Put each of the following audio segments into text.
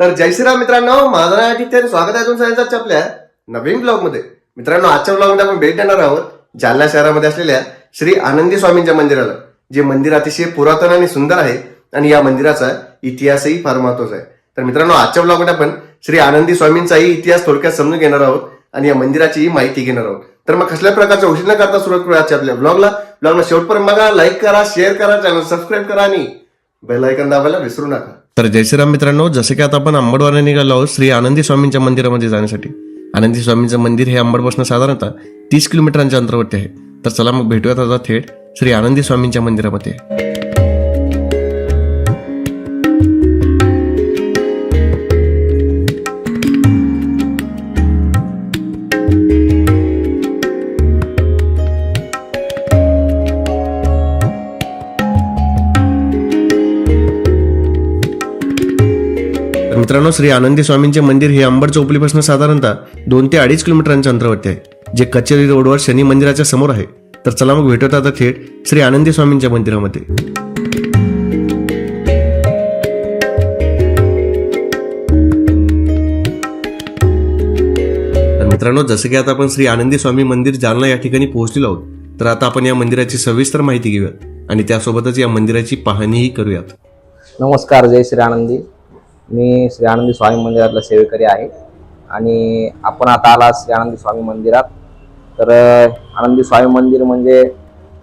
तर जय श्रीराम मित्रांनो माझं नाव आदित्य स्वागत आहे तुमचं आपल्या नवीन ब्लॉगमध्ये मित्रांनो आजच्या ब्लॉगमध्ये आपण भेट देणार आहोत जालना शहरामध्ये असलेल्या श्री आनंदी स्वामींच्या मंदिराला जे मंदिर अतिशय पुरातन आणि सुंदर आहे आणि या मंदिराचा इतिहासही फार महत्त्वाचा आहे. तर मित्रांनो आजच्या ब्लॉगमध्ये आपण श्री आनंदी स्वामींचाही इतिहास थोडक्यात समजून घेणार आहोत आणि या मंदिराचीही माहिती घेणार आहोत. तर मग कसल्या प्रकारचा उशीर न करता सुरुवात करूया आजच्या आपल्या ब्लॉगला ब्लॉगला शेवटपर्यंत बघा लाईक करा शेअर करा चॅनल सबस्क्राईब करा आणि बेल आयकन दाबायला विसरू नका. तर जय श्रीराम मित्रांनो जसं की आता आपण अंबडवाला निघालो आहोत श्री आनंदी स्वामींच्या मंदिरामध्ये जाण्यासाठी. आनंदी स्वामींचं मंदिर हे अंबडपासून साधारणतः तीस किलोमीटरांच्या अंतरावरती आहे. तर चला मग भेटूयात आता थेट श्री आनंदी स्वामींच्या मंदिरामध्ये. मित्रांनो श्री आनंदी स्वामींचे मंदिर हे अंबड चौपलीपासून साधारणतः दोन ते अडीच किलोमीटरांच्या अंतरावरती आहे जे कचेरी रोडवर शनी मंदिराच्या समोर आहे. तर चला मग भेटत आता थेट श्री आनंदी स्वामींच्या मंदिरामध्ये. मित्रांनो जसं की आता आपण श्री आनंदी स्वामी मंदिर जालना या ठिकाणी पोहोचलेलो आहोत तर आता आपण या मंदिराची सविस्तर माहिती घेऊयात आणि त्यासोबतच या मंदिराची पाहणीही करूयात. नमस्कार जय श्री आनंदी. मी श्री आनंदी स्वामी मंदिरातला सेवेकरी आहे. आणि आपण आता आला श्री आनंदी स्वामी मंदिरात. तर आनंदी स्वामी मंदिर म्हणजे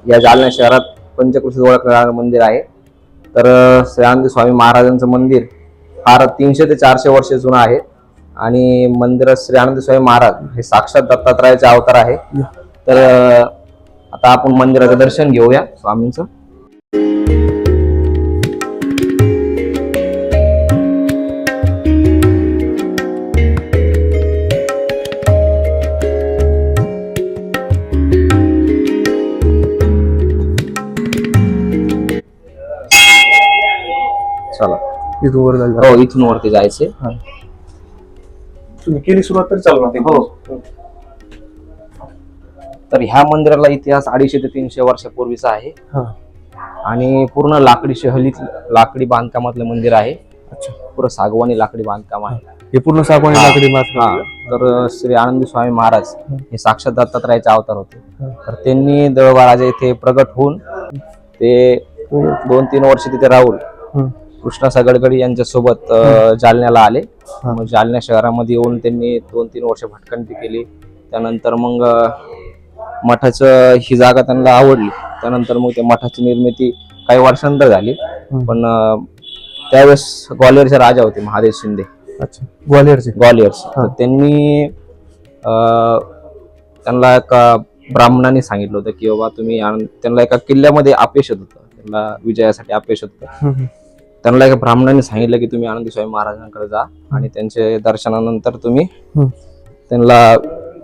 या जालना शहरात पंचकृषी ओळखणारं मंदिर आहे. तर श्री आनंदी स्वामी महाराजांचं मंदिर फार तीनशे ते चारशे वर्ष जुनं आहे. आणि मंदिरात श्री आनंदी स्वामी महाराज हे साक्षात दत्तात्रयाचे अवतार आहे. तर आता आपण मंदिराचं दर्शन घेऊया स्वामींचं. इथून वर जायचं. हो इथून वरती जायचे. तुम्ही केली सुरुवात तरी चालू हो. तर ह्या मंदिराला इतिहास अडीचशे ते तीनशे वर्षापूर्वीचा आहे. हा. आणि पूर्ण लाकडी शहलीत लाकडी बांधकामातलं मंदिर आहे. अच्छा. पुरं सागवानी लाकडी बांधकाम आहे. हे. पूर्ण सागवानी. लाकडी हा. तर श्री आनंदी स्वामी महाराज हे. साक्षात दत्तात्रयाचे अवतार होते. तर त्यांनी दळवा राजा इथे प्रगट होऊन ते दोन तीन वर्ष तिथे राहून. कृष्णा गडकरी यांच्या सोबत जालन्याला आले. मग जालन्या शहरामध्ये येऊन त्यांनी दोन तीन वर्ष भटकंती केली. त्यानंतर मग मठाचं ही जागा त्यांना आवडली. त्यानंतर मग त्या मठाची निर्मिती काही वर्षानंतर झाली. पण त्यावेळेस ग्वाल्हेरचे राजा होते महादेव शिंदे. अच्छा. ग्वालियरचे ग्वालियर्स. तर त्यांनी त्यांना एका ब्राह्मणाने सांगितलं होतं की बाबा तुम्ही त्यांना एका किल्ल्यामध्ये अपयश येत होतं. त्यांना विजयासाठी अपयश येत होतं. त्यांना एका ब्राह्मणाने सांगितलं की तुम्ही आनंदी स्वामी महाराजांकडे जा आणि त्यांचे दर्शनानंतर तुम्ही. त्यांना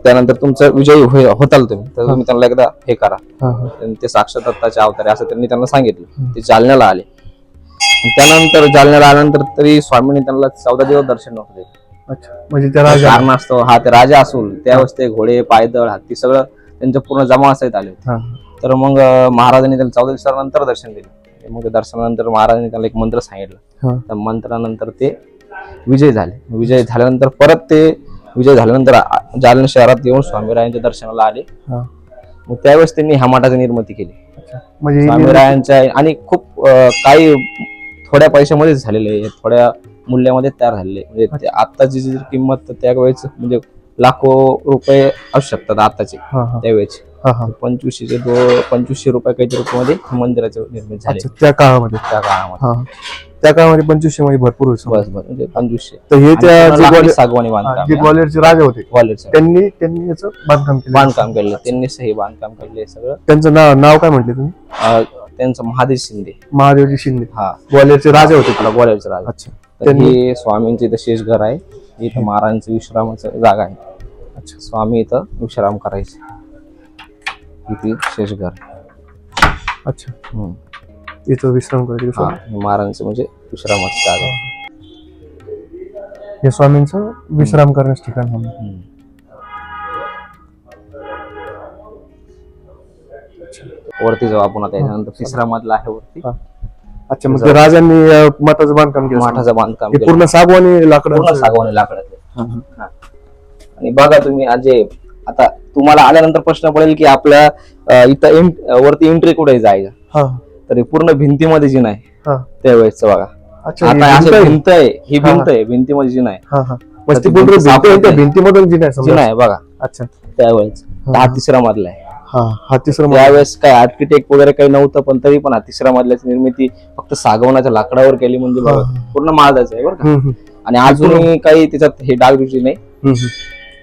त्यानंतर तुमचं विजयी होताल तुम्ही. तर तुम्ही त्यांना एकदा हे करा. ते साक्षात दत्ताचे अवतार असं त्यांनी त्यांना सांगितलं. ते जालन्याला आले. त्यानंतर जालन्याला आल्यानंतर तरी स्वामींनी त्यांना चौदा दिवस दर्शन नव्हतं म्हणजे त्या राजा. कारण असतो हा ते राजा असून त्यावेळेस ते घोडे पायदळ हत्ती सगळं त्यांचं पूर्ण जमा असायत आले. तर मग महाराजांनी त्याला चौदा दिवसानंतर दर्शन दिले. मग दर्शनानंतर महाराजांनी त्याला एक मंत्र सांगितलं. त्या मंत्रानंतर ते विजय झाले विजय झाल्यानंतर परत ते विजय झाल्यानंतर जालना शहरात येऊन स्वामीरायांच्या दर्शनाला आले. मग त्यावेळेस त्यांनी ह्या मठाची निर्मिती केली म्हणजे स्वामीरायांच्या आणि खूप काही थोड्या पैशामध्येच झालेले थोड्या मूल्यामध्ये तयार झालेले. म्हणजे जी किंमत त्यावेळेस म्हणजे लाखो रुपये असू शकतात आताचे. त्यावेळेचे हा. पंचवीसशे दो पंचवीसशे रुपये काहीतरी रुपयामध्ये मंदिराचे निर्मित झाले. अच्छा त्या काळामध्ये? त्या काळामध्ये. हा त्या काळामध्ये पंचवीसशे मध्ये भरपूर. बस बस. म्हणजे पंचवीसशे. तर हे आणि त्या पूर्ण जे लाकडी ग्वालियर सागवानी हा, बांधकाम जे. ग्वालियरचे राजा होते ग्वाल्हेरचं त्यांनी त्यांनी याचं बांधकाम केलं. बांधकाम केलं. त्यांनीच हे बांधकाम केले सगळं. त्यांचं नाव नाव काय म्हटले तुम्ही? अं, त्यांचं महादेव शिंदे. महादेवजी शिंदे. हा. ग्वालियरचे राजे होते आपला ग्वाल्हेरचा राजा. अच्छा. तर त्यांनी- हे स्वामींचं इथं शेष घर आहे. इथं महाराजांचं विश्रामाचं जागा आहे. अच्छा. स्वामी इथं विश्राम करायचे. इथे शेष घर अच्छा हम्म. इथं विश्राम करायचे हा महाराजांचं म्हणजे विश्रामाचं जागा आहे. हे स्वामींचं विश्राम करण्याचं ठिकाण म्हणून हम्म. वरती जाऊ आपण आता याच्यानंतर तिसरा मजला आहे वरती हा. अच्छा मग ते राजांनी अं, मठाचं बांधकाम केलं मठाचं बांधकाम हे केलं. पूर्ण सागवानी लाकड पूर्ण सागवानी लाकडातले हा. आणि बघा तुम्ही अजय आता तुम्हाला आल्यानंतर प्रश्न पडेल की आपल्या इथं एन- वरती एंट्री कुठे जायचं? हा. तर पूर्ण भिंतीमध्ये जिना आहे हा. त्यावेळेस बघा. आता भिंत अशी आहे? भिंत आहे ही भिंत आहे भिंतीमध्ये जिना आहे. भिंतीमधून जिना आहे जिना आहे बघा. अच्छा. त्यावेळेस हा. तिसरा मधला आहे. हा तिसरं. त्यावेळेस काय आर्किटेक्ट वगैरे काही नव्हतं पण तरी पण हा तिसऱ्या मधल्याची निर्मिती फक्त सागवनाच्या लाकडावर केली म्हणजे बघा. पूर्ण महादाचं आहे बरं का. आणि अजूनही काही त्याच्यात हे डागडुजी नाही.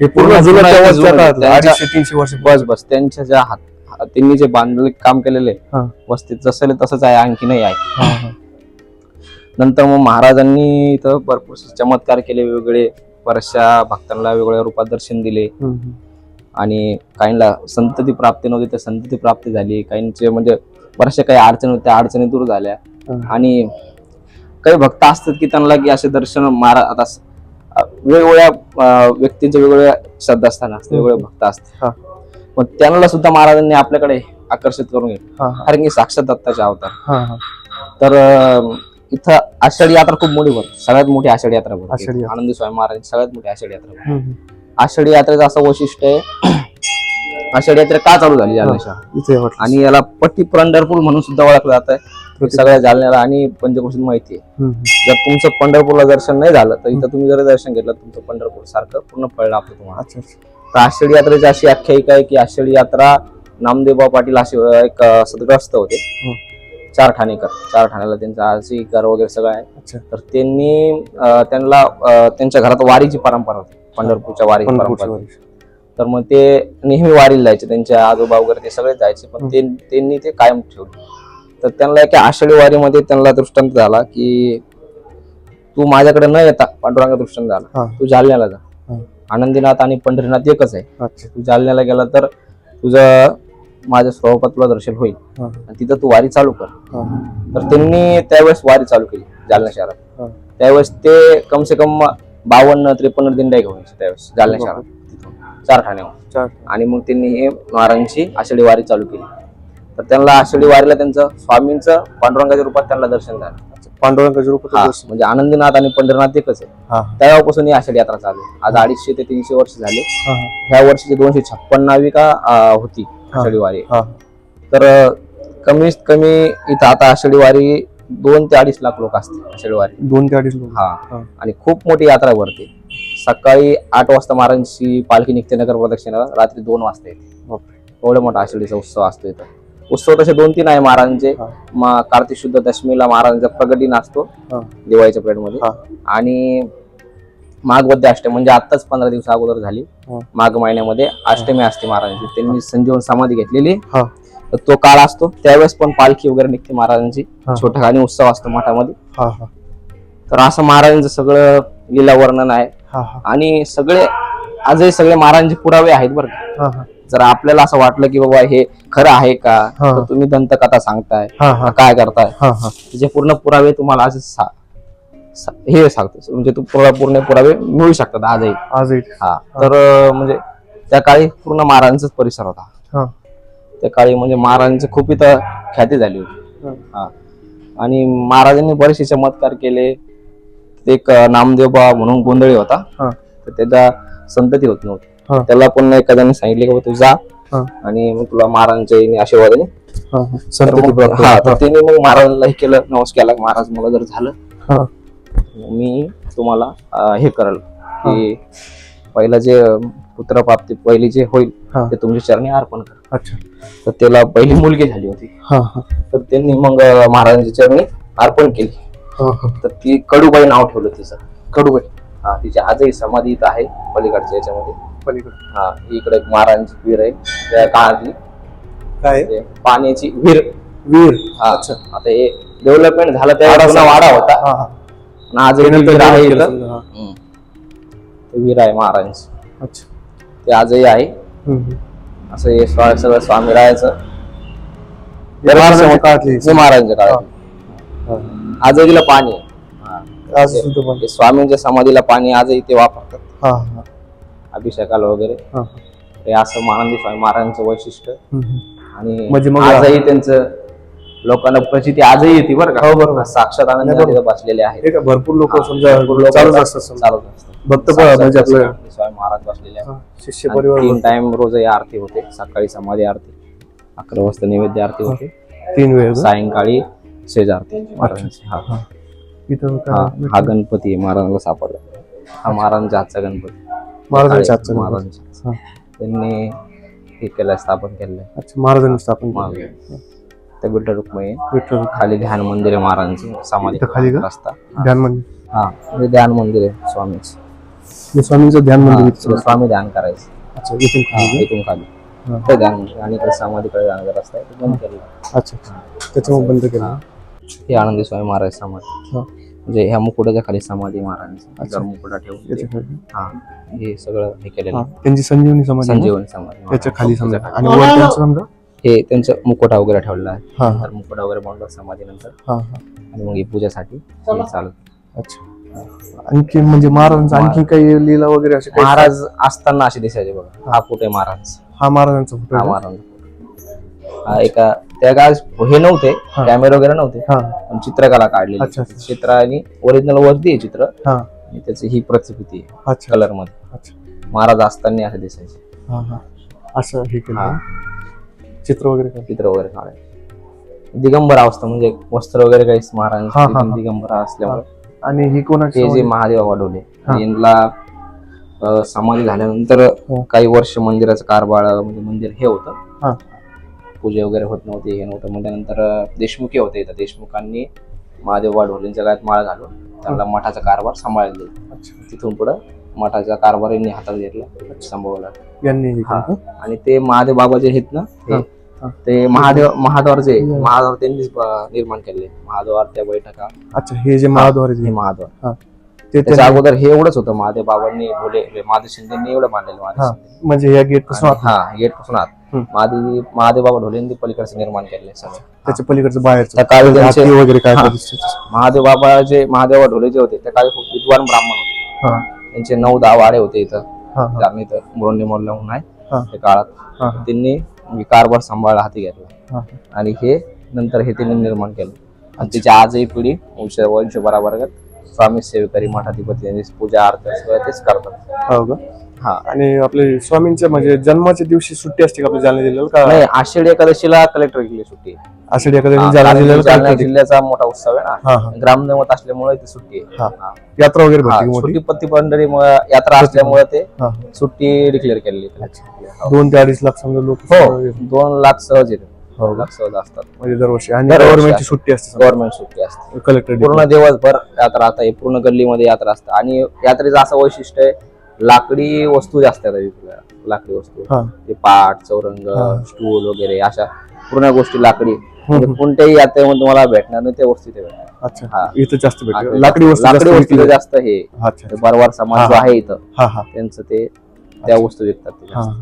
हे पूर्ण त्या आहे. काळातलं, अडीचशे तीनशे वर्ष बस बस त्यांच्या ज्या हात त्यांनी जे बांधलेले काम केलेले हा. वस्तीत जसं आहे तसंच आहे आणखीनही आहे हा, हा. नंतर मग महाराजांनी इथं भरपूर चमत्कार केले वेगवेगळे बऱ्याचशा भक्तांना वेगवेगळ्या रूपात दर्शन दिले हम्म, हम्म. आणि काहींना संतती प्राप्ती नव्हती तर संतती प्राप्ती झाली काहींचे म्हणजे बऱ्याचशा काही अडचणी होत्या त्या अडचणी दूर झाल्या हा. आणि काही भक्त असतात की त्यांना की असे दर्शन मारा आता वेगवेगळ्या अ, व्यक्तींचे वेगवेगळ्या श्रद्धास्थान असते वेगवेगळे भक्त असते हा. मग त्यांना सुद्धा महाराजांनी आपल्याकडे आकर्षित करून घेतलं. कारण की साक्षात दत्ताचे अवतार हा, हा. तर इथं आषाढी यात्रा खूप मोठी भरते सगळ्यात मोठी आषाढी यात्रा भरते. आनंदी स्वामी महाराज सगळ्यात मोठी आषाढी यात्रा. आषाढी यात्रेचं असं वैशिष्ट्य आहे आषाढी यात्रा का चालू झाली. आणि याला पट्टी पंढरपूर म्हणून सुद्धा ओळखलं जात आहे सगळ्या जालन्याला आणि पंचकृषीत माहिती आहे. जर तुमचं पंढरपूरला दर्शन नाही झालं तर इथं तुम्ही जर दर्शन घेतलं तुमचं पंढरपूर सारखं पूर्ण फळ लाभतं तुम्हाला. तर आषाढी यात्रेची अशी आख्यायिका आहे की आषाढी यात्रा नामदेवबा पाटील असे एक सदग्रस्त होते. चार ठाणेकर. चार ठाण्याला त्यांचा आजी घर वगैरे सगळं आहे. तर त्यांनी त्यांना त्यांच्या घरात वारीची परंपरा होती. पंढरपूरच्या वारीची पंढरपूरच्या परंपरा वारी. तर मग ते नेहमी वारीला जायचे. त्यांच्या आजोबा वगैरे ते सगळे जायचे. पण त्यांनी ते कायम ठेवले. तर त्यांना एका आषाढी वारीमध्ये त्यांना दृष्टांत झाला की तू माझ्याकडे न येता पांडुरंगा दृष्टांत झाला. तू जालन्याला जा. आनंदीनाथ आणि पंढरीनाथ एकच आहे. तू जालन्याला गेला तर तुझं माझ्या स्वरूपात तुला दर्शन होईल. आणि तिथं तू वारी चालू कर. तर त्यांनी त्यावेळेस वारी चालू केली जालना शहरात. त्यावेळेस ते कम से कम बावन्न त्रेपन्न दिंड्या घेऊन त्यावेळेस जालना शहरात. चार ठाण्यावर. आणि मग त्यांनी हे महाराजांची आषाढी वारी चालू केली. तर त्यांना आषाढी वारीला त्यांचं स्वामींचं पांडुरंगाच्या रूपात त्यांना दर्शन झालं. पांडुरंगाच्या रूपात दर्शन. म्हणजे आनंदनाथ आणि पंढरनाथ एकच आहे. हा, तेव्हापासून ही आषाढी यात्रा चालू आहे. आज अडीचशे ते तीनशे वर्ष झाले. हा. ह्या वर्षीची दोनशे छप्पन्नावी का अं, होती आषाढी वारी. हा. तर अं, कमीत कमी इथं आता आषाढी वारी दोन ते अडीच लाख लोक असतील आषाढी वारी. दोन ते अडीच लोक. हा. हा. आणि खूप मोठी यात्रा भरते. सकाळी आठ वाजता महाराजांची पालखी निघते नगर प्रदक्षिणाला रात्री दोन वाजता येते. बापरे. एवढा मोठा आषाढीचा उत्सव असतो इथं. उत्सव तसे दोन तीन आहे महाराजांचे. मग कार्तिक शुद्ध दशमीला महाराजांचा प्रगटी नाचतो हा. दिवाळीच्या पिरियडमध्ये. आणि माघवद्य अष्टमी म्हणजे आत्ताच पंधरा दिवस अगोदर झाली. माघ महिन्यामध्ये अष्टमी असते महाराजांची. त्यांनी संजीवन समाधी घेतलेली. तर तो काळ असतो. त्यावेळेस पण पालखी वगैरे निघते महाराजांची. हा. छोटा आणि उत्सव असतो मठामध्ये. तर असं महाराजांचं सगळं लीला वर्णन आहे आणि सगळे आजही सगळे महाराजांचे पुरावे आहेत बरं का. जर आपल्याला असं वाटलं की बाबा हे खरं आहे का हा. तर तुम्ही दंतकथा सांगताय. हा हा. काय करताय? हा हा. त्याचे पूर्ण पुरावे तुम्हाला आज सा- सा- हे सांगतो. म्हणजे तू पूर्ण पूर्ण पुरावे मिळू शकतात आजही. हा. तर अं, म्हणजे त्या काळी पूर्ण महाराजांचाच परिसर होता. हा. त्या काळी म्हणजे महाराजांची खूप इथं ख्याती झाली होती. हा. हा. आणि महाराजांनी बरेचसे चमत्कार केले. एक अं, नामदेवबा म्हणून गोंधळी होता. हा. तर त्याचा संतती होत हा. त्याला पण एखाद्याने सांगितले की तू जा हा. आणि मग तुला महाराजांच्या याने आशीर्वादाने हा हा. तर मग- प्राप्त. हा तर. त्याने मग महाराजांना हे केलं. नवस केला. महाराज मला जर झालं हा. मी तुम्हाला अं, हे करल की पहिलं जे अं, पुत्रप्राप्ती पहिली जे होईल हा. ते तुमच्या चरणी अर्पण कर. अच्छा. तर त्याला पहिली मुलगी झाली होती. हा हा. तर त्यांनी मग अं, महाराजांच्या चरणी अर्पण केली. हा हा. तर ती कडूबाई नाव ठेवलं तिचं. कडूबाई. हा तिची आजही समाधी इथं आहे पलीकडच्या याच्यामध्ये. पलीकडे. हा इकडे एक महाराजांची विहीर आहे त्या काळातली. काय? ते पाण्याची विहीर. वीर हा अच्छा. आता हे डेव्हलपमेंट झालं त्यावेळेस जुना वाडा होता. हा हा. आणि नंतर विहीर आहे केलं इथं. समजा, हा. हम्म. ते विहीर आहे महाराजांची अच्छा. ते आजही आहे. हम्म, हम्म. असं हे स्वा- सगळं स्वामी राहायचं. हे महाराजांच्या काळातली हे महाराजांच्या काळात हा. आजही तिला पाणी आहे. आज सुद्धा पण ते स्वामींच्या समाधीला पाणी आजही ते वापरतात. हा हा. अभिषेकाला वगैरे हा हे असं महानंदी स्वामी महाराजांचं वैशिष्ट्य. आणि म्हणजे मग- आजही त्यांचं लोकांना प्रचिती आजही येते बरं का हो, बरोबर. साक्षात आनंद बरोबर. बसलेले आहेत हे का भरपूर लोक समजा भरपूर लोकं चालूच येतात, असतात समजा. चालूच असतात. भक्त प- साक्षात म्हणजे आपलं स्वामी महाराज बसलेले आहेत हा, शिष्य आणि परिवार तीन टाइम रोज आरती होते सकाळी समाधी आरती अकरा वाजता नैवेद्य आरती होते तीन वेळ का? सायंकाळी शेज आरती महाराजांची हा हा. इथं हा हा गणपती आहे महाराजांना सापडला हा महाराजांच्या हातचा गणपती महाराजांच्या हातचा गणपती. हातचा. हा. त्यांनी हे केलं स्थापन केलंय अच्छा महाराजांनी स्थापन केलं. महाराज. त्या विठ्ठल रुक्मिणी विठ्ठल खाली ध्यान मंदिर आहे महाराजांचं समाधी इथं खाली का? रस्ता ध्यान मंदिर हा हे ध्यान मंदिर आहे स्वामीच हे स्वामींचं ध्यान मंदिर इथं. स्वामी ध्यान करायचं अच्छा इथून खाली इथून खाली. ते ध्यान मंदिर आणि इकडे समाधीकडे जाण्याचा रस्ता आहे तो बंद केला अच्छा त्याच्यामुळे बंद केलं हे आनंदी स्वामी महाराज समाधी हा. म्हणजे ह्या मुकुटाच्या खाली समाधी महाराजांची जर मुकुटा ठेवून ते- याच्या खाली. हा हे सगळं हे केलेलं हा, आहे. त्यांची संजीवनी आहे ना? संजीवन त्याच्याखाली समजा. त्याच्या आणि वर त्यांचं समजा? खाली. हे त्यांचं मुकुटा वगैरे ठेवलेला आहे. हा हा. तर मुकुटा वगैरे बनवला समाधी नंतर हा हा. आणि मग हे पूजासाठी हे चालत अच्छा. आणखी म्हणजे महाराजांचं आणखी काही लीला वगैरे असे काही महाराज असताना असे दिसायचे बघा. हा. कुठे महाराज. हा महाराजांचा फोटो हा आहे का? महाराज हा एका त्या काळात हे नव्हते. हा. कॅमेरे वगैरे नव्हते. हा. पण चित्रकला काढलेली. अच्छा, अच्छा. चित्र आणि ओरिजिनल वरती आहे चित्र. हा. आणि त्याची ही प्रतिकृती आहे कलरमध्ये अच्छा. महाराज असताना असे दिसायचे. हा हा. असं हे? चित्र वगैरे चित्र वगैरे काढायचे. दिगंबर अवस्था म्हणजे वस्त्र वगैरे काही हा, महाराज. दिगंबर असल्यामुळे आणि ही कोणाची जे? महादेव वाढवले. यांना समाधी झाल्यानंतर हो. काही वर्ष मंदिराचं कारभार म्हणजे मंदिर हे होतं. पूजे वगैरे होत नव्हते हे नव्हतं. म्हणजे नंतर देशमुखी होते. देशमुखांनी महादेव वाढवलेंच्या गळ्यात माळ घालून त्यांना मठाचा कारभार सांभाळले अच्छा. तिथून पुढं मठाचा कारभार यांनी हातात घेतला. सांभाळला यांनी हे हा. आणि ते महादेव बाबा जे आहेत ना हा, ते हा. महादेव महाद्वार जे महाद्वार त्यांनीच निर्माण केले महाद्वार त्या बैठका. अच्छा हे जे महाद्वार हे महाद्वार. हा. ते त्याच्या अगोदर हे एवढंच होतं. महादेव बाबांनी ढोले हे महादेव शिंदेनी एवढं मांडलेलं महादेव हा. शिंदे. म्हणजे या गेटपासून हा गेटपासून आत. महादेव महादेव बाबा ढोलेंनी पलीकडचं निर्माण केलंय सगळं. त्याच्या पलीकडचं बाहेरचं. त्या काळी त्यांचे हाती वगैरे काय हा. महादेव बाबा जे महादेव ढोले जे होते त्या काळी खूप विद्वान ब्राह्मण होते. हा. त्यांचे नऊ दहा वाडे होते इथं. हा हा. कारण इथं मुरोंडी म्हणून आहे. हा. त्या काळात हा हा. त्यांनी म्हणजे कारभार सांभाळला हाती घेतला. हा. आणि हे नंतर हे त्यांनी निर्माण केलं. आणि त्याची आजही पिढी वंश वंश बराबर स्वामी सेवेकरी मठाधिपती यांनी पूजा आरती सगळं तेच करतात. हो का? हा. आणि आपले स्वामींच्या म्हणजे जन्माच्या दिवशी सुट्टी असते का आपल्या जालना जिल्ह्याला का? नाही आषाढी एकादशीला कलेक्टर गेली सुट्टी. आषाढी हा, जालना जिल्ह्याला? जिल्ह्याचा मोठा उत्सव आहे ना. हा हा. ग्रामदैवत असल्यामुळे ती सुट्टी आहे. हा. हा. यात्रा वगैरे हा, भरते की मोठी? सुट्टी पत्ती पंढरी यात्रा असल्यामुळे ते हा सुट्टी डिक्लेअर केलेली. दोन ते अडीच लाख समजा लोक हो दोन लाख सहज येते हो दोन लाख सहज असतात. म्हणजे दरवर्षी आणि दरवर्षी गव्हर्नमेंटची. सुट्टी असते गव्हर्नमेंट सुट्टी असते. कलेक्टर पूर्ण दिवसभर यात्रा आता पूर्ण गल्लीमध्ये यात्रा असते. आणि यात्रेचं असं वैशिष्ट्य आहे लाकडी वस्तू जास्त आहेत. लाकडी वस्तू. ते पाट चौरंग. स्टूल वगैरे अशा पूर्ण गोष्टी लाकडी. म्हणजे कोणत्याही यात्रेमध्ये तुम्हाला भेटणार नाही त्या वस्तू ते भेटणार. अच्छा. हा. इथं जास्त लाकडी वस्तू लाकडी जास्त वस्तू विकल्या जास्त हे. बरवार समाज जो. आहे इथं हा हा. त्यांचं ते त्या वस्तू विकतात ते हा. जास्त.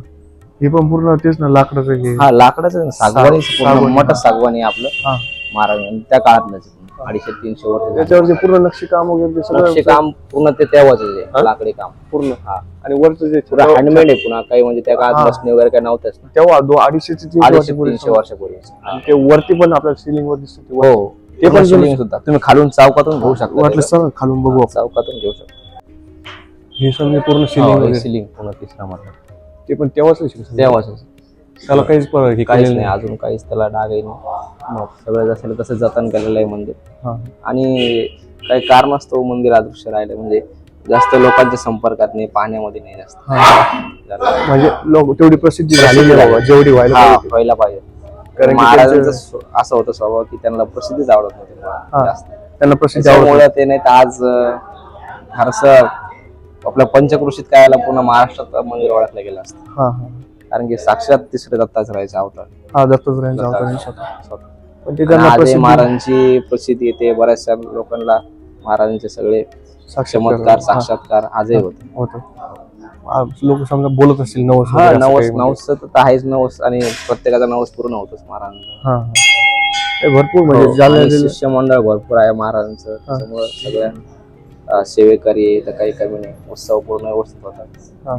हे पण पूर्ण तेच ना लाकडाचं हे. हा लाकडाचं सागवानी सागवानी, पूर्ण मोठं. सागवानी आहे आपलं. हा. महाराज त्या काळातलं अडीचशे तीनशे वर्ष झाली. त्याच्यावर जे पूर्ण नक्षी काम वगैरे ते सगळं नक्षी काम पूर्ण ते तेव्हाच हा? आहे लाकडी काम. पूर्ण. हा. आणि वरचं जे पुरा हँडमेड आहे पुन्हा काही म्हणजे त्या हा. काळात मशनी वगैरे काही नव्हत्याच ना तेव्हा दो अडीचशे ते तीनशे अडीचशे वर्षापूर्वी तीनशे वर्षापूर्वी. आणि ते वरती पण आपल्या सिलिंग वर दिसतं ते वर. हो ते पण शिलिंग सुद्धा. तुम्ही खालून चौकातून घेऊ शकता वाटलं सर खालून बघू आपण. चौकातून घेऊ शकता. हे समजे पूर्ण सिलिंग वगैरे. सिलिंग पूर्ण तिसरा मधला. ते पण तेव्हाच. तेव्हाच त्याला काहीच हे काहीच केलेलं नाही अजून काहीच त्याला डागही नाही मग सगळं जसं तसं जतन केलेलं आहे मंदिर. हा. आणि काही कारणास्तव मंदिर अदृश्य राहिलं म्हणजे जास्त लोकांच्या संपर्कात नाही पाहण्यामध्ये नाही जास्त. म्हणजे लोक तेवढी प्रसिद्धी बाबा जेवढी व्हायला हा, पाहिजे. व्हायला पाहिजे. कारण की महाराजांचं त्यांचं- स्व- असं होतं स्वभाव की त्यांना प्रसिद्धीच आवडत नव्हती जास्त. त्यांना प्रसिद्धी आवडते त्याच्यामुळे ते नाही तर आज अं, फारसं आपल्या पंचकृषीत काय पुन्हा महाराष्ट्रात मंदिर ओळखलं गेलं असतं. हा हा. कारण की साक्षात तिसरे दत्ताच राहायचे अवतार. हा दत्तात्रयांचा अवतार. आहे. स्वतः. पण ते आणि त्यांना आजही प्रसिद्धी महाराजांची प्रसिद्धी येते. बऱ्याचशा लोकांना महाराजांचे सगळे चमत्कार साक्षात्कार आजही होते. होत. लोक समजा बोलत असतील नवस हा वगैरे असं नवस काही म्हणजे. नवस तर आहेच. नवस आणि प्रत्येकाचा नवस पूर्ण होतोच महाराजांचा. हा हा. हे भरपूर म्हणजे हो, आणि शिष्यमंडळ भरपूर आहे महाराजांचं. त्याच्यामुळे सगळ्या अं, सेवेकरी तर काही कमी नाही. उत्सव पूर्ण व्यवस्थित होतात. हा.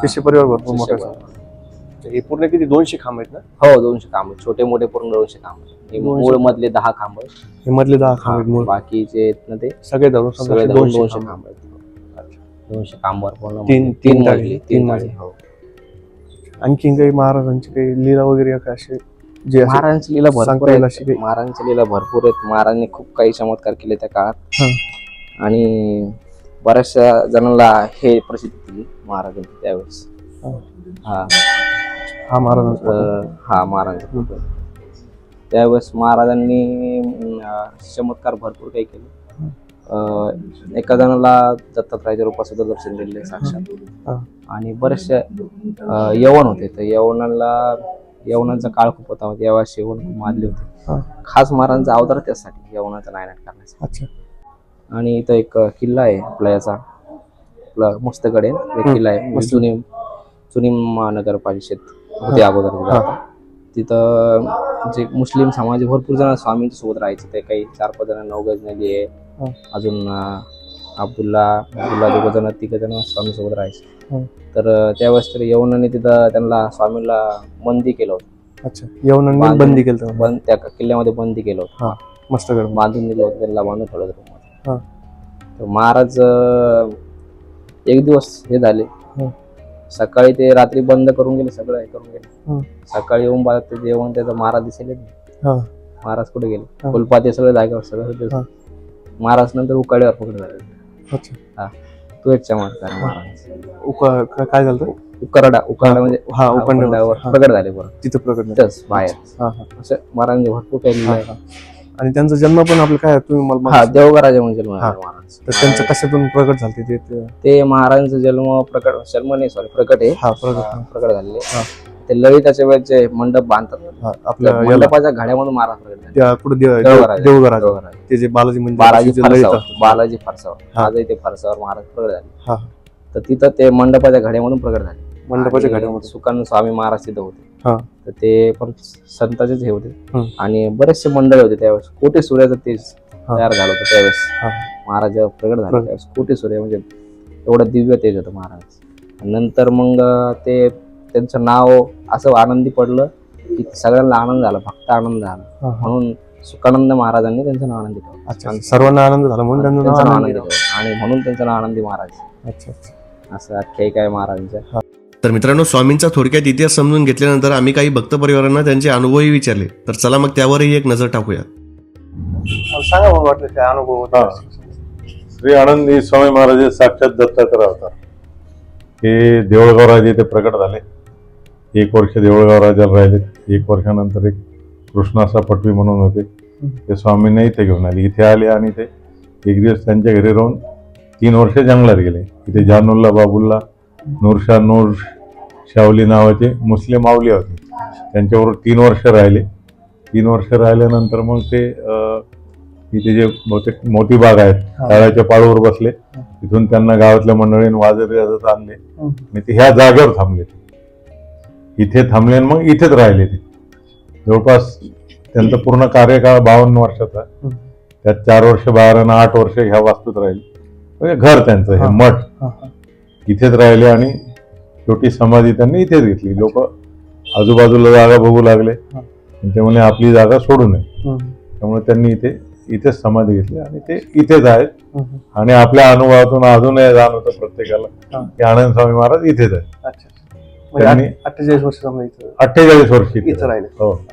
शिष्य परिवार भरपूर मोठा शिष्यमंडळ. हे पूर्ण किती दोनशे खांब आहेत ना हो दोनशे खांब आहेत. छोटे मोठे पूर्ण दोनशे खांब आहेत. हे दोनशे. मूळ मधले दहा खांब आहेत. हे मधले दहा खांब आहेत मूळ बाकीचे आहेत ना ते सगळे धरून सगळे धरून दोनशे दोनशे खांब खांब आहेत दोनशे खांबावर पूर्ण तीन- मजली. तीन मजली तीन तीन. हो आणखीन काही महाराजांची काही लीला वगैरे का असे जे असे- महाराजांची लीला भरपूर सांगता येईल आहेत अशी काही? महाराजांची लीला भरपूर आहेत महाराजांनी खूप काही चमत्कार केले त्या काळात हा. आणि बऱ्याचशा जणांना हे प्रसिद्धी दिली महाराजांनी त्यावेळेस हा. हा हा महाराजांचा हा महाराजांचा फोटो. आहे. त्यावेळेस महाराजांनी अं, चमत्कार भरपूर काही केले. अं, एका जणाला दत्तात्रयाच्या रूपात सुद्धा दर्शन दिले हा. साक्षात आणि बरेचसे अं, यवन होते. तर यवनाला यवनांचा काळ खूप होता. यावेळेस यवन खूप मारले होते. हा. खास महाराजांचा अवतार त्यासाठी यवनाचा नायनाट करण्याचा अच्छा. आणि इथं एक किल्ला आहे आपला याचा. आपला मस्तगड आहे. एक किल्ला आहे. म्हणजे. जुनी जुनी महानगर परिषद होते अगोदर तिथं. हा. तिथं जे मुस्लिम समाज भरपूर जण स्वामींच्या सोबत राहायचे ते काही चार पाच जण नवगज नदी आहे. अजून अं, अब्दुल्ला अब्दुल्ला दोघ जण तिघ जण स्वामी सोबत राहायचे. तर अं, त्यावेळेस तर यवनाने तिथं त्यांना स्वामीला बंदी केलं होतं अच्छा यवनांनी बांधून- बंदी केलं होतं. बंद त्या किल्ल्यामध्ये बंदी केलं होतं मस्त गड बांधून दिलं होतं त्यांना बांधून ठेवलं होतं हा. तर महाराज अं, एक दिवस हे झाले. सकाळी ते रात्री बंद करून गेले सगळं हे करून गेले हा. सकाळी येऊन पाहत ते जेवण त्याचा महाराज दिसेल हा महाराज कुठे गेले हा. फुलपाते सगळे जागेवर सगळं. हा. महाराज नंतर उकाड्यावर पकड झाले अच्छा तो एक चमत्कार महाराज काय- झालं? उकरडा उकरडा म्हणजे हा हा, प्रगट झाले बरं तिथं प्रकट बाहेर हा हा असं महाराजांनी भरपूर काही हा. हा. आणि त्यांचा जन्म पण आपलं काय तुम्ही मला हा देवघराजे म्हणजे. महाराज. तर त्यांचं कशातून प्रकट झाले ते ते- ते महाराजांचा जन्म प्रकट जन्म नाही सॉरी प्रकट आहे. हा प्रकट प्रकट झालेले. हा. ते ललिताच्या वेळेचे मंडप बांधतात. हा आपल्या याला. मंडपाच्या घाड्यामधून महाराज प्रकट झाले. त्या पुढे देव देवघराज. देवघराज देवघराज. ते जे बालाजी मंदिर बालाजी जे ललित. फारसावर. असतं. बालाजी फारसावर. हा. आजही ते फारसावर महाराज प्रकट झाले. हा. तर तिथं ते मंडपाच्या घड्यामधून प्रकट झाले. मंडपाच्या आणि घड्यामध्ये स्वामी महाराज तिथं होते. हा. तर ते पण संताचेच हे होते. हम्म. आणि बरेचसे मंडळ होते त्यावेळेस. कोटी सूर्याचं तेज. तयार झालं होतं त्यावेळेस. हा. महाराज प्रगट झाले. त्यावेळेस कोटी सूर्य म्हणजे एवढं दिव्य तेज होतं महाराज. नंतर मग ते त्यांचं नाव असं आनंदी पडलं की सगळ्यांना आनंद झाला फक्त आनंद झाला. हा, हा. म्हणून सुकानंद महाराजांनी त्यांचं नाव आनंदी ठेवलं अच्छा सर्वांना आनंद झाला म्हणून त्यांचं नाव त्यांचं नाव आनंदी आनंदी ठेवलं आणि म्हणून त्यांचं नाव आनंदी महाराज. अच्छा असं आख्यायिका आहे महाराजांच्या तर मित्रांनो स्वामींचा थोडक्यात इतिहास समजून घेतल्यानंतर आम्ही काही भक्त परिवारांना त्यांचे अनुभवही विचारले. तर चला मग त्यावरही एक नजर टाकूया सांगा वाटलं काय अनुभव होता. हा. श्री आनंदी स्वामी महाराज हे साक्षात दत्तात्रय होता हे देऊळगाव राजे ते प्रकट झाले. एक वर्ष देऊळगाव राजाला राहिले. एक वर्षानंतर एक कृष्णासा पटवी म्हणून होते. ते स्वामींना इथे घेऊन आले. इथे आले आणि ते एक दिवस त्यांच्या घरी राहून तीन वर्ष जंगलात गेले. इथे जानुल्ला बाबुल्ला नूरशा नूर शावली नावाचे मुस्लिम माऊली होते त्यांच्याबरोबर तीन वर्ष राहिले तीन वर्ष राहिल्यानंतर मग ते इथे जे बहुतेक मोती बाग आहेत. तळ्याच्या पाळूवर बसले तिथून त्यांना गावातल्या मंडळीने वाजत गाजत आणले. आणि ते ह्या जागेवर थांबले इथे थांबले आणि मग इथेच राहिले ते जवळपास त्यांचं पूर्ण कार्यकाळ बावन्न वर्षाचा. त्यात चार वर्ष बाहेर आणि आठ वर्ष ह्या वास्तूत राहिले म्हणजे घर त्यांचं हे. मठ. इथेच राहिले आणि शेवटी समाधी त्यांनी इथेच घेतली. लोक आजूबाजूला जागा बघू लागले. आणि ते म्हणले आपली जागा सोडू नये. त्यामुळे त्यांनी इथे इथेच समाधी घेतली आणि ते इथेच आहेत. आणि आपल्या अनुभवातून अजूनही जाणवतं प्रत्येकाला हा. की आनंद स्वामी महाराज इथेच आहेत. म्हणजे त्यांनी- अठ्ठेचाळीस वर्ष अठ्ठेचाळीस वर्षी इथे इथं राहिले. हो.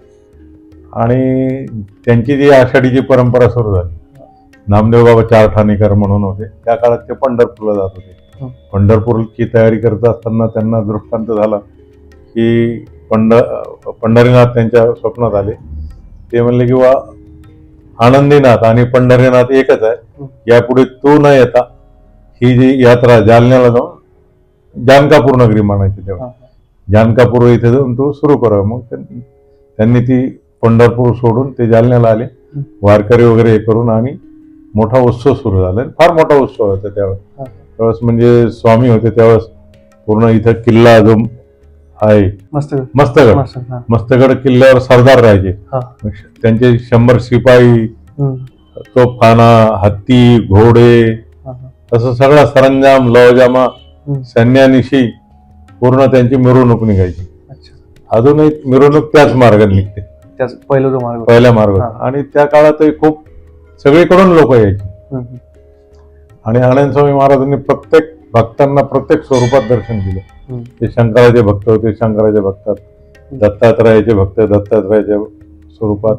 आणि त्यांची जी आषाढीची परंपरा सुरू झाली. नामदेव बाबा चार ठाणेकर म्हणून होते. त्या काळात ते पंढरपूरला जात होते. पंढरपूरची तयारी करत असताना त्यांना दृष्टांत झाला की पंढ पंढरीनाथ त्यांच्या स्वप्नात आले ते म्हणले की वा आनंदीनाथ आणि पंढरीनाथ एकच आहे हं. यापुढे तो न येता ही जी यात्रा जालन्याला जाऊन जानकापूर नगरी म्हणायची तेव्हा हा, हा. जानकापूर इथे जाऊन तो सुरू करावा मग त्यां- त्यांनी ती पंढरपूर सोडून ते जालन्याला आले हं. वारकरी वगैरे हे करून आणि मोठा उत्सव सुरू झाला फार मोठा उत्सव होता त्यावेळेस हा. त्यावेळेस म्हणजे स्वामी होते त्यावेळेस पूर्ण इथं किल्ला जो आहे मस्त मस्तगड मस्त. मस्तगड किल्ल्यावर सरदार राहायचे. त्यांचे शंभर शिपाई. तोफखाना हत्ती घोडे. तसं सगळा सरंजाम लवजामा. सैन्यानिशी पूर्ण त्यांची मिरवणूक निघायची अजूनही मिरवणूक त्याच मार्गाने निघते त्याच पहिला मार्ग. पहिल्या मार्गावर हा. आणि त्या काळातही खूप सगळीकडून लोक यायची. आणि आनंद स्वामी महाराजांनी प्रत्येक भक्तांना प्रत्येक स्वरूपात दर्शन दिलं. ते शंकराचे भक्त होते शंकराचे भक्तात. दत्तात्रयाचे भक्त दत्तात्रयाच्या स्वरूपात.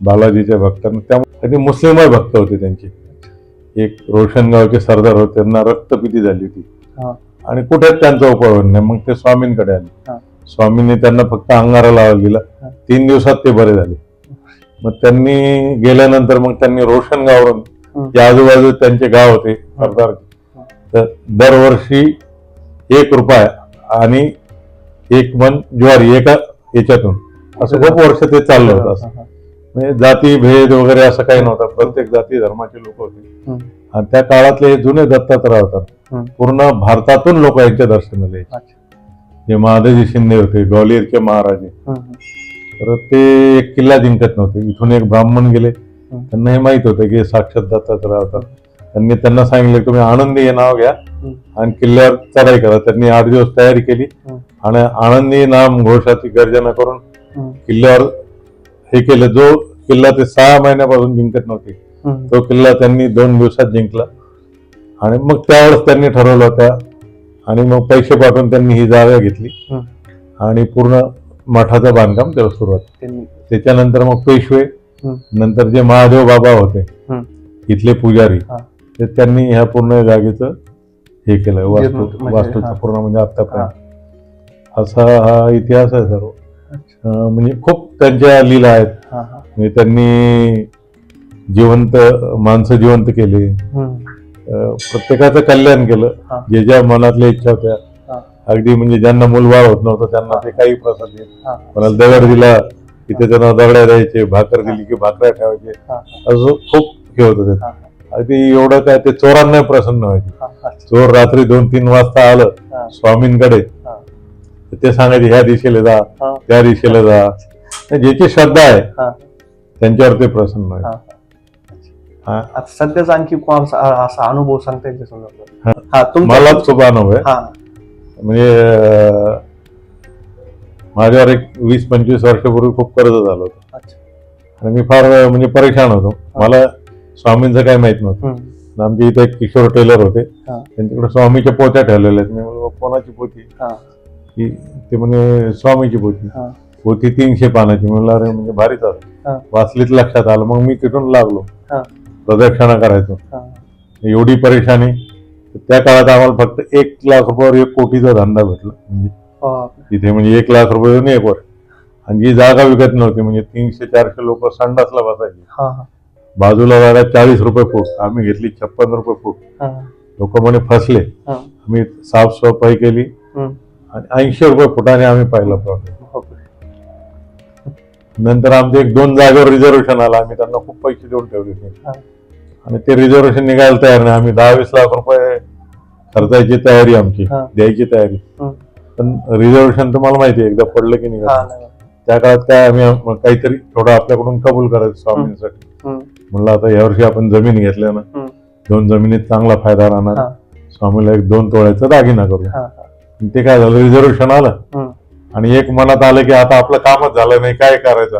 बालाजीच्या भक्तांना त्यामुळे ते मुस्लिमही भक्त होते त्यांचे. एक रोशनगावचे सरदार होते त्यांना रक्तपिती झाली होती. हा. आणि कुठेच त्यांचा उपयोग नाही. मग ते स्वामींकडे. आले. स्वामींनी त्यांना फक्त अंगारा लावायला दिला. तीन दिवसात ते बरे झाले. मग त्यांनी गेल्यानंतर मग त्यांनी रोशनगावरून जे आजूबाजू त्यांचे गाव होते. सरदार तर दरवर्षी एक रुपया आणि एक मन ज्वारी एका याच्यातून असं खूप वर्ष ते चाललं होतं असं. म्हणजे जाती भेद वगैरे असं काही नव्हतं. प्रत्येक जाती धर्माचे लोक होते. आणि त्या काळातले हे जुने दत्तात्रय होतात. पूर्ण भारतातून लोक यांच्या दर्शनाला. जे महादाजी शिंदे होते ग्वालियरचे महाराजे. तर ते एक किल्ला जिंकत नव्हते. इथून एक ब्राह्मण गेले. त्यांना हे माहीत होतं की साक्षात दत्तात्रय होतात त्यांनी त्यांना सांगितलं तुम्ही आनंदी हे नाव घ्या आणि किल्ल्यावर चढाई करा त्यांनी आठ दिवस तयारी केली. आणि आनंदी नाम घोषाची गर्जना करून. किल्ल्यावर हे केलं जो किल्ला ते सहा महिन्यापासून जिंकत नव्हते. तो किल्ला त्यांनी दोन दिवसात जिंकला आणि मग त्यावेळेस त्यांनी ठरवलं त्या आणि मग पैसे पाठवून त्यांनी ही जागा घेतली. आणि पूर्ण मठाचं बांधकाम तेव्हा सुरुवात त्याच्यानंतर मग पेशवे. नंतर जे महादेव बाबा होते. इथले पुजारी. ते त्यांनी ह्या पूर्ण जागेचं हे केलं वास्तू म्हणजे, वास्तूचं हा. पूर्ण म्हणजे आतापर्यंत असा हा इतिहास आहे सर्व म्हणजे खूप त्यांच्या लीला आहेत. म्हणजे त्यांनी जिवंत माणसं जिवंत केले प्रत्येकाचं कल्याण केलं. जे ज्या मनातल्या इच्छा होत्या. अगदी म्हणजे ज्यांना मूलबाळ होत नव्हतं त्यांना ते काही प्रसाद. कोणाला दगड दिला की ते त्यांना दगड्या द्यायचे भाकर दिली की भाकऱ्या ठेवायचे असं खूप हे होतं अगदी एवढं काय ते चोरांना प्रसन्न व्हायचे. चोर रात्री दोन तीन वाजता आलं. स्वामींकडे. ते सांगायचे ह्या दिशेला जा. त्या दिशेला जा. ज्याची श्रद्धा आहे. त्यांच्यावर ते प्रसन्न व्हायचे. आता सध्याचा आणखी असा अनुभव सांगता येईल मलाच खूप अनुभव आहे. हा. म्हणजे माझ्यावर एक वीस पंचवीस वर्षापूर्वी खूप कर्ज झालं होतं. अच्छा. आणि मी फार म्हणजे परेशान होतो. मला स्वामींचं काही माहीत नव्हतं. आमच्या इथे एक किशोर टेलर होते. त्यांच्याकडे स्वामीच्या पोत्या ठेवलेल्या आहेत. मी कोणाची पोती. की ते म्हणे स्वामीची पोती. पोती तीनशे पानाची. म्हणलं अरे म्हणजे भारीच. आलं वाचलीत लक्षात आलं. मग मी तिथून लागलो. प्रदक्षिणा करायचो. एवढी परेशानी. त्या काळात आम्हाला फक्त एक लाख रुपयावर एक कोटीचा धंदा भेटला. म्हणजे तिथे म्हणजे एक लाख रुपये देऊन एक वर आणि जी जागा विकत नव्हती म्हणजे तीनशे चारशे लोक संडासला बसायचे. बाजूला जागा चाळीस रुपये फूट आम्ही घेतली छप्पन रुपये फूट. लोक म्हणे फसले. आम्ही साफसफाई केली हम्म. आणि ऐंशी रुपये फुटाने आम्ही पाहिलं ओके. नंतर आमचे एक दोन जागेवर रिझर्वेशन आलं आम्ही त्यांना खूप पैसे देऊन ठेवले हा. होते आणि ते रिझर्वेशन निघायला तयार नाही आम्ही दहा वीस लाख रुपये खर्चायची तयारी आमची. द्यायची तयारी. पण रिझर्वेशन तुम्हाला माहिती आहे एकदा पडलं की नाही. त्या काळात काय आम्ही काहीतरी थोडं आपल्याकडून कबूल करायचं स्वामींसाठी. म्हणलं आता यावर्षी आपण जमीन घेतल्या ना. दोन जमिनीत चांगला फायदा राहणार. स्वामीला एक दोन तोळ्याचा दागिना करू ते काय झालं रिझर्वेशन आलं. आणि एक मनात आलं की आता आपलं कामच झालं नाही काय करायचं.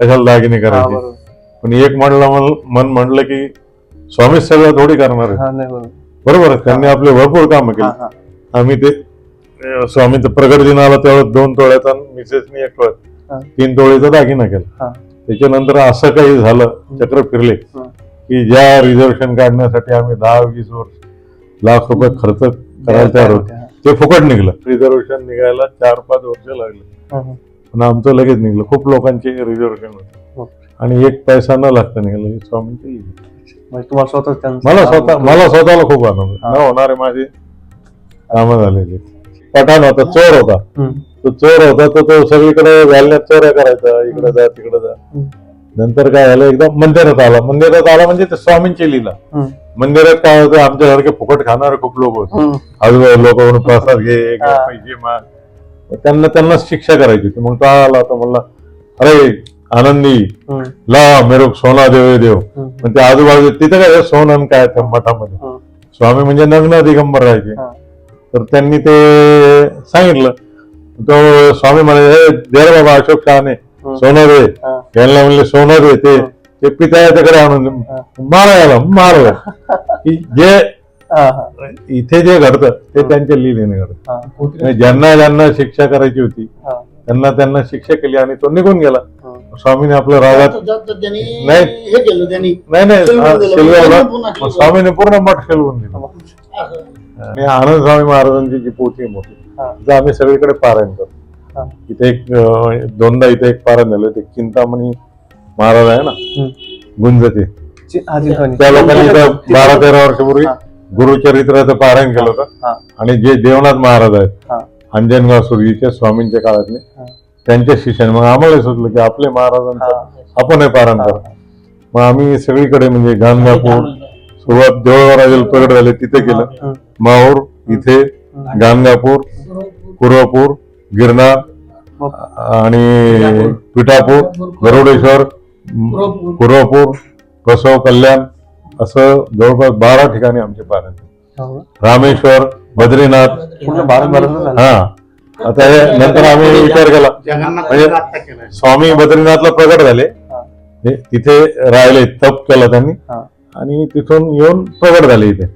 कशाला दागिने करायचे. पण एक म्हणलं मन- म्हणलं की स्वामीच सगळं थोडी करणार बरोबर. त्यांनी आपले भरपूर कामं केली. आम्ही ते स्वामीचं प्रगट दिन आला तेव्हा दोन तोळ्याचा मिसेसनी एक. तोळ्या तीन तोळ्याचा दागिना केला. त्याच्यानंतर असं काही झालं चक्र फिरले. की ज्या रिझर्वेशन काढण्यासाठी आम्ही दहा वीस वर्ष लाख रुपये खर्च करायला तयार होतो ते फुकट निघलं रिझर्वेशन निघायला चार पाच वर्ष लागले. पण आमचं लगेच निघलं खूप लोकांचे रिझर्वेशन होते. आणि एक पैसा न लागता निघालं स्वामींची. म्हणजे तुम्हाला स्वतः मला स्वतः मला स्वतःला खूप आनंद. हा. न होणारे माझे कामं झालेले पठाण होता चोर होता. तो चोर होता तर तो सगळीकडे व्यालण्यात चोऱ्या करायचा इकडे जा तिकडे जा. नंतर काय झालं एकदा मंदिरात आला मंदिरात आला म्हणजे ते स्वामींची लीला. मंदिरात काय होतं आमच्यासारखे फुकट खाणारे खूप लोक होते. आजूबाजू लोक म्हणून प्रसाद घे. पैसे माग त्यांना त्यांना शिक्षा करायची होती मग तो आला तो म्हणला अरे आनंदी. ला मेरे सोना देव देव ते आजूबाजू तिथं काय सोनं आणि काय मठामध्ये. स्वामी म्हणजे नग्न दिगंबर राहायचे. तर त्यांनी ते सांगितलं. तो स्वामी म्हणे "ए, दे रे बाबा अशोक शहाणे सोनं हा. यांना म्हणले सोनं दे ते ते पितळ्याच्याकडे आणून मारायला मारलं जे इथे जे घडतं ते त्यांच्या लिहिलेने घडतं. म्हणजे ज्यांना ज्यांना शिक्षा करायची होती त्यांना त्यांना शिक्षा केली आणि तो निघून गेला. स्वामीने आपल्या रागात नाही. हे केलं त्यांनी नाही स्वामीने पूर्ण मठ शिलवून दिलं. आणि आनंद स्वामी महाराजांची जी पोथी मोठी हा. तिचं आम्ही सगळीकडे पारायण करतो. इथे एक दोनदा इथे एक पारायण झालं ते चिंतामणी महाराज आहे ना. गुंजते. त्या लोकांनी इथं बारा तेरा वर्षापूर्वी. गुरुचरित्राचं पारायण केलं. होतं आणि जे देवनाथ महाराज आहेत. अंजनगाव सुरजीच्या स्वामींच्या काळातले. त्यांच्या शिष्याने मग आम्हाला सुचलं की आपले महाराजांचं. आपण हे पारायण. करू मग आम्ही सगळीकडे म्हणजे गाणगापूर सुरुवात देवळराजाला प्रगट झाले तिथे केलं. माहूर इथे गाणगापूर कुरवपूर गिरनार मग आणि पिठापूर गरुडेश्वर कुरवपूर. कसव कल्याण असं जवळपास बारा ठिकाणी आमचे पारायण हो. रामेश्वर बद्रीनाथ हा आता हे नंतर आम्ही विचार केला म्हणजे. स्वामी बद्रीनाथला प्रगट झाले तिथे राहिले तप केला त्यांनी हा. आणि तिथून येऊन प्रगट झाले इथे.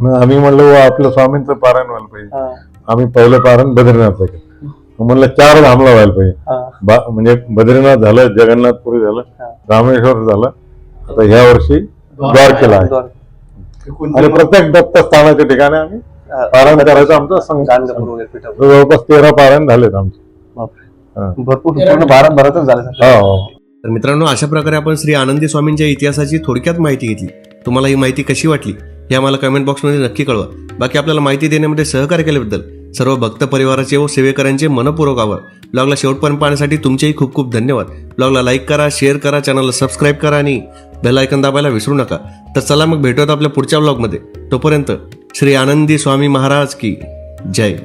मग आम्ही म्हणलो "वा, आपलं स्वामींचं पारायण व्हायला पाहिजे. आम्ही पहिलं पारायण बद्रीनाथचं केलं म्हणलं चार धामला व्हायला पाहिजे. म्हणजे बद्रीनाथ झालं जगन्नाथपुरी झालं. रामेश्वर झालं. आता ह्या वर्षी द्वारकेला आहे. आणि प्रत्येक दत्तस्थानाच्या ठिकाणी आम्ही पारायण करायचं आमचं. जवळपास तेरा पारायण झालेत आमचे. भरपूर पूर्ण भारत भरातच झालं तर मित्रांनो अशा प्रकारे आपण श्री आनंदी स्वामींच्या इतिहासाची थोडक्यात माहिती घेतली. तुम्हाला ही माहिती कशी वाटली हे आम्हाला कमेंट बॉक्समध्ये नक्की कळवा. बाकी आपल्याला माहिती देण्यामध्ये सहकार्य केल्याबद्दल सर्व भक्त परिवाराचे व सेवेकरांचे मनपूर्वक आभार. ब्लॉगला शेवटपर्यंत पाहण्यासाठी तुमचेही खूप खूप धन्यवाद. ब्लॉगला लाईक करा शेअर करा चॅनलला सबस्क्राईब करा आणि बेल आयकन दाबायला विसरू नका. तर चला मग भेटूयात आपल्या पुढच्या ब्लॉगमध्ये तोपर्यंत श्री आनंदी स्वामी महाराज की जय.